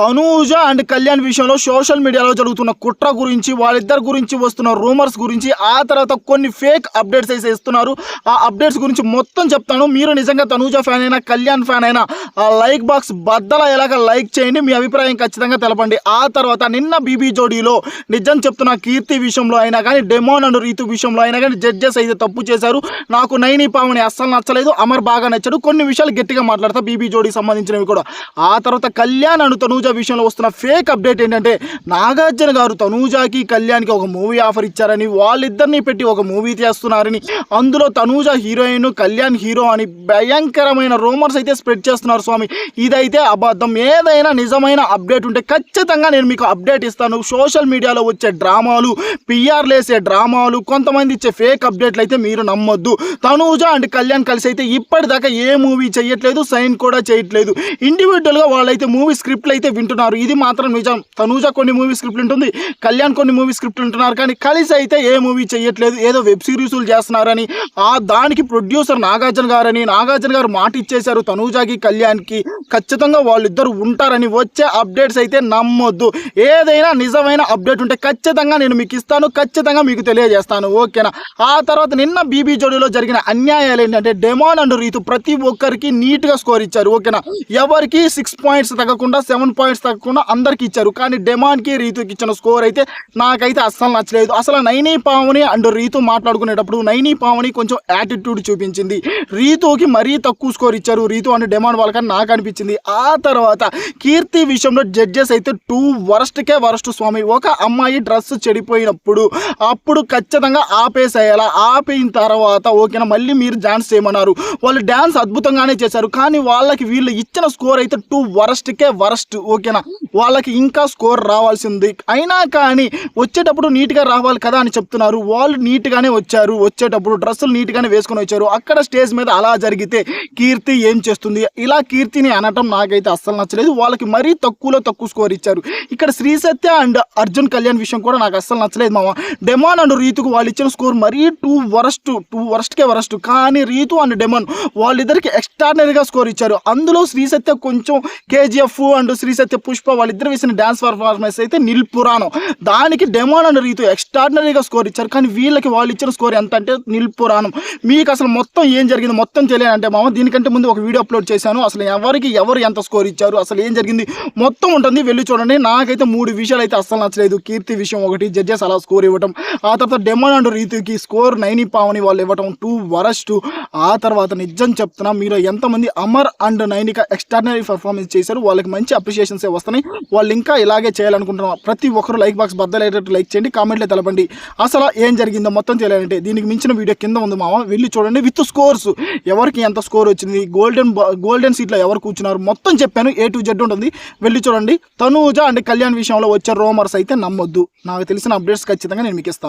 Tanuja and Kalyan విషయంలో social మీడియాలో జరుగుతున్న కుట్ర గురించి వాళ్ళిద్దరి గురించి వస్తున్న రూమర్స్ గురించి ఆ తర్వాత కొన్ని ఫేక్ అప్డేట్స్ అయితే ఇస్తున్నారు. ఆ అప్డేట్స్ గురించి మొత్తం చెప్తాను. మీరు నిజంగా తనూజ ఫ్యాన్ అయినా కళ్యాణ్ ఫ్యాన్ అయినా ఆ లైక్ బాక్స్ బద్దల ఎలాగ లైక్ చేయండి. మీ అభిప్రాయం ఖచ్చితంగా తెలపండి. ఆ తర్వాత నిన్న బీబీ జోడీలో నిజం చెప్తున్న కీర్తి విషయంలో అయినా కానీ డెమోన్ అండ్ రీతు విషయంలో అయినా కానీ జడ్జెస్ అయితే తప్పు చేశారు. నాకు నైని పావని అస్సలు నచ్చలేదు. అమర్ బాగా నచ్చాడు. కొన్ని విషయాలు గట్టిగా మాట్లాడతా బీబీ జోడీకి సంబంధించినవి కూడా. ఆ తర్వాత కళ్యాణ్ అండ్ తనూజ విషయంలో వస్తున్న ఫేక్ అప్డేట్ ఏంటంటే నాగార్జున గారు తనూజాకి కళ్యాణ్కి ఒక మూవీ ఆఫర్ ఇచ్చారని వాళ్ళిద్దరిని పెట్టి ఒక మూవీ చేస్తున్నారని అందులో తనూజ హీరోయిన్ కళ్యాణ్ హీరో అని భయంకరమైన రూమర్స్ అయితే స్ప్రెడ్ చేస్తున్నారు స్వామి. ఇదైతే అబద్ధం. ఏదైనా నిజమైన అప్డేట్ ఉంటే ఖచ్చితంగా నేను మీకు అప్డేట్ ఇస్తాను. సోషల్ మీడియాలో వచ్చే డ్రామాలు పిఆర్లు వేసే డ్రామాలు కొంతమంది ఇచ్చే ఫేక్ అప్డేట్లు అయితే మీరు నమ్మొద్దు. తనూజ అండ్ కళ్యాణ్ కలిసి అయితే ఇప్పటిదాకా ఏ మూవీ చేయట్లేదు సైన్ కూడా చేయట్లేదు. ఇండివిజువల్గా వాళ్ళైతే మూవీ స్క్రిప్ట్లు అయితే వింటున్నారు. ఇది మాత్రం నిజం. తనూజ కొన్ని మూవీ స్క్రిప్ట్లు ఉంటుంది కళ్యాణ్ కొన్ని మూవీ స్క్రిప్ట్లు ఉంటున్నారు కానీ కలిసి అయితే ఏ మూవీ చేయట్లేదు ఏదో వెబ్ సిరీస్లు చేస్తున్నారని ఆ దానికి ప్రొడ్యూసర్ నాగార్జున గారని నాగార్జున గారు మాట ఇచ్చేశారు తనూజాకి కళ్యాణ్కి. ఖచ్చితంగా వాళ్ళిద్దరు ఉంటారని వచ్చే అప్డేట్స్ అయితే నమ్మొద్దు. ఏదైనా నిజమైన అప్డేట్ ఉంటే ఖచ్చితంగా నేను మీకు ఇస్తాను ఖచ్చితంగా మీకు తెలియజేస్తాను. ఓకేనా? ఆ తర్వాత నిన్న బీబీ జోడీలో జరిగిన అన్యాయాలు ఏంటంటే డెమాన్ అండ్ రీతు ప్రతి ఒక్కరికి నీట్గా స్కోర్ ఇచ్చారు. ఓకేనా? ఎవరికి సిక్స్ పాయింట్స్ తగ్గకుండా సెవెన్ పాయింట్స్ తగ్గకుండా అందరికి ఇచ్చారు. కానీ డెమాన్కి రీతుకి ఇచ్చిన స్కోర్ అయితే నాకైతే అస్సలు నచ్చలేదు. అసలు నైనీ పావని అండ్ రీతు మాట్లాడుకునేటప్పుడు నైనీ పావని కొంచెం యాటిట్యూడ్ చూపించింది. రీతుకి మరీ తక్కువ స్కోర్ ఇచ్చారు. రీతు అండ్ డెమాన్ వాళ్ళకని నాకు అనిపించింది. ఆ తర్వాత కీర్తి విషయంలో జడ్జెస్ అయితే టూ వరస్ట్కే వరస్ట్ స్వామి. ఒక అమ్మాయి డ్రెస్ చెడిపోయినప్పుడు అప్పుడు ఖచ్చితంగా ఆపేసేయాలా? ఆపేయిన తర్వాత ఓకేనా మళ్ళీ మీరు డాన్స్ చేయమన్నారు. వాళ్ళు డ్యాన్స్ అద్భుతంగానే చేశారు. కానీ వాళ్ళకి వీళ్ళు ఇచ్చిన స్కోర్ అయితే టూ వరస్ట్కే వరస్ట్ ఓకేనా? వాళ్ళకి ఇంకా స్కోర్ రావాల్సింది. అయినా కానీ వచ్చేటప్పుడు నీట్గా రావాలి కదా అని చెప్తున్నారు. వాళ్ళు నీట్గానే వచ్చారు. వచ్చేటప్పుడు డ్రెస్సులు నీట్గానే వేసుకొని వచ్చారు. అక్కడ స్టేజ్ మీద అలా జరిగితే కీర్తి ఏం చేస్తుంది? ఇలా కీర్తిని అనటం నాకైతే అస్సలు నచ్చలేదు. వాళ్ళకి మరీ తక్కువలో తక్కువ స్కోర్ ఇచ్చారు. ఇక్కడ శ్రీ సత్య అండ్ అర్జున్ కళ్యాణ్ విషయం కూడా నాకు అస్సలు నచ్చలేదు మామ. డెమాన్ అండ్ రీతుకు వాళ్ళు ఇచ్చిన స్కోర్ మరీ టూ వరస్ట్ టూ వరస్ట్కే వరస్ట్. కానీ రీతు అండ్ డెమాన్ వాళ్ళిద్దరికి ఎక్స్ట్రాడినరీగా స్కోర్ ఇచ్చారు. అందులో శ్రీ సత్య కొంచెం కేజీఎఫ్ అండ్ శ్రీ అయితే పుష్ప వాళ్ళిద్దరు వేసిన డ్యాన్స్ పర్ఫార్మెన్స్ అయితే నిల్ పురాణం. దానికి డెమాన్ అండ్ రీతు ఎక్స్ట్రాడినరీగా స్కోర్ ఇచ్చారు. కానీ వీళ్ళకి వాళ్ళు ఇచ్చిన స్కోర్ ఎంత అంటే నిల్ పురాణం. మీకు అసలు మొత్తం ఏం జరిగింది? మొత్తం తెలియాలంటే మామ దీనికంటే ముందు ఒక వీడియో అప్లోడ్ చేశాను. అసలు ఎవరికి ఎవరు ఎంత స్కోర్ ఇచ్చారు? అసలు ఏం జరిగింది? మొత్తం ఉంటుంది. వెళ్ళి చూడండి. నాకైతే మూడు విషయాలు అయితే అస్సలు నచ్చలేదు. కీర్తి విషయం ఒకటి జడ్జెస్ అలా స్కోర్ ఇవ్వటం. ఆ తర్వాత డెమాన్ అండ్ రీతికి స్కోర్ నైని పావని వాళ్ళు ఇవ్వటం. Too worst. ఆ తర్వాత నిజం చెప్తున్నా మీరు ఎంతమంది Amar and Nainika extraordinary performance చేశారు వాళ్ళకి మంచి అప్రిషియేషన్స్ వస్తున్నాయి. వాళ్ళు ఇంకా ఇలాగే చేయాలనుకుంటున్నాం. ప్రతి ఒక్కరు లైక్ బాక్స్ బద్దలయ్యేటట్టు లైక్ చేయండి కామెంట్లో తెలపండి. అసలు ఏం జరిగిందో మొత్తం తెలియాలంటే దీనికి మించిన వీడియో కింద ఉంది మామ. వెళ్ళి చూడండి విత్ స్కోర్స్ ఎవరికి ఎంత స్కోర్ వచ్చింది? గోల్డెన్ గోల్డెన్ సీట్లో ఎవరు కూర్చున్నారు? మొత్తం చెప్పాను ఏ టు జెడ్ ఉంటుంది. వెళ్ళి చూడండి. తనూజ అండ్ కళ్యాణ్ విషయంలో వచ్చే రోమర్స్ అయితే నమ్మొద్దు. నాకు తెలిసిన అప్డేట్స్ ఖచ్చితంగా నేను మీకు ఇస్తాను.